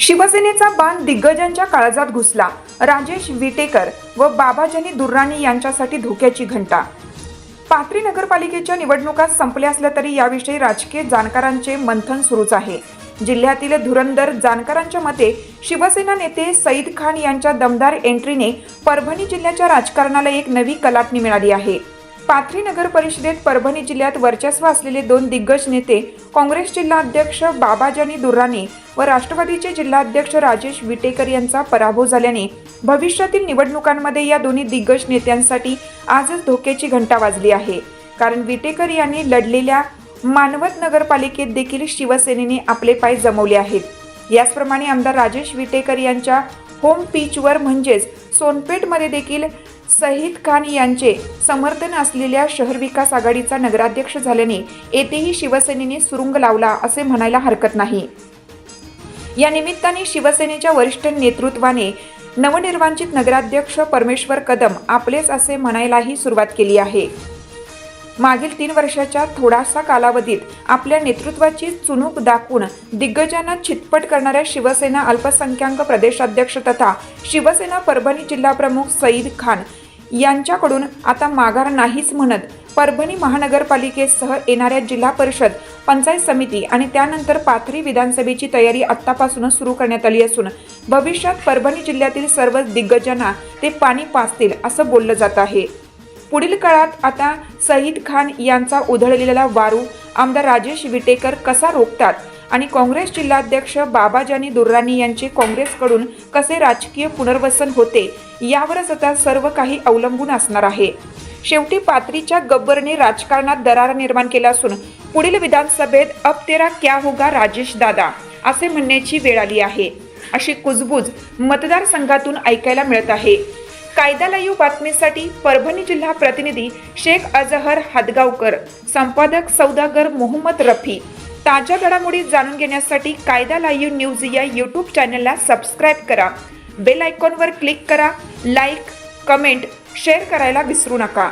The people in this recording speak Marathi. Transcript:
शिवसेनेचा बाण दिग्गजांच्या काळजात घुसला. राजेश विटेकर व बाबाजनी दुर्राणी यांच्यासाठी धोक्याची घंटा. पाथरी नगरपालिकेच्या निवडणुका संपल्या असल्या तरी याविषयी राजकीय जाणकारांचे मंथन सुरूच आहे. जिल्ह्यातील धुरंदर जाणकारांच्या मते शिवसेना नेते सईद खान यांच्या दमदार एंट्रीने परभणी जिल्ह्याच्या राजकारणाला एक नवी कलाटणी मिळाली आहे. पाथरी नगर परिषदेत परभणी जिल्ह्यात वर्चस्व असलेले दोन दिग्गज नेते काँग्रेस जिल्हाध्यक्ष बाबाजानी दुर्राणी व राष्ट्रवादीचे जिल्हाध्यक्ष राजेश विटेकर यांचा पराभव झाल्याने भविष्यातील निवडणुकांमध्ये या दोन्ही दिग्गज नेत्यांसाठी आजच धोक्याची घंटा वाजली आहे. कारण विटेकर यांनी लढलेल्या मानवत नगरपालिकेत देखील शिवसेनेने आपले पाय जमवले आहेत. याचप्रमाणे आमदार राजेश विटेकर यांच्या होम पिचवर म्हणजेच सोनपेठमध्ये देखील सहीद खान यांचे समर्थन असलेल्या शहर विकास आघाडीचा नगराध्यक्ष झाल्याने येथेही शिवसेनेने सुरुंग लावला असे म्हणायला हरकत नाही. या निमित्ताने शिवसेनेच्या वरिष्ठ नेतृत्वाने नवनिर्वाचित नगराध्यक्ष परमेश्वर कदम आपलेच असे म्हणायलाही सुरुवात केली आहे. मागील तीन वर्षाच्या थोडासा कालावधीत आपल्या नेतृत्वाची चुणूक दाखवून दिग्गजांना छितपट करणाऱ्या शिवसेना अल्पसंख्याक प्रदेशाध्यक्ष तथा शिवसेना परभणी जिल्हाप्रमुख सईद खान यांच्याकडून आता माघार नाहीच म्हणत परभणी महानगरपालिकेसह येणाऱ्या जिल्हा परिषद पंचायत समिती आणि त्यानंतर पाथरी विधानसभेची तयारी आत्तापासूनच सुरू करण्यात आली असून भविष्यात परभणी जिल्ह्यातील सर्व दिग्गजांना ते पाणी पाचतील असं बोललं जात आहे. पुढील काळात आता सईद खान यांचा उधळलेला वारू आमदार राजेश विटेकर कसा रोखतात आणि काँग्रेस जिल्हाध्यक्ष बाबाजानी दुर्राणी यांचे काँग्रेसकडून कसे राजकीय पुनर्वसन होते यावरच आता सर्व काही अवलंबून असणार आहे. शेवटी पात्रीच्या गब्बरने राजकारणात दरार निर्माण केला असून पुढील विधानसभेत अब तेरा क्या होगा राजेश दादा असे म्हणण्याची वेळ आली आहे. अशी कुजबूज मतदारसंघातून ऐकायला मिळत आहे. कायदा लाईव्ह बातमीसाठी परभणी जिल्हा प्रतिनिधी शेख अजहर हदगावकर संपादक सौदागर मोहम्मद रफी. ताज्या घडामोडी जाणून घेण्यासाठी कायदा लाईव्ह न्यूज या यूट्यूब चॅनलला सबस्क्राईब करा. बेल आयकॉनवर क्लिक करा लाईक कमेंट शेअर करायला विसरू नका.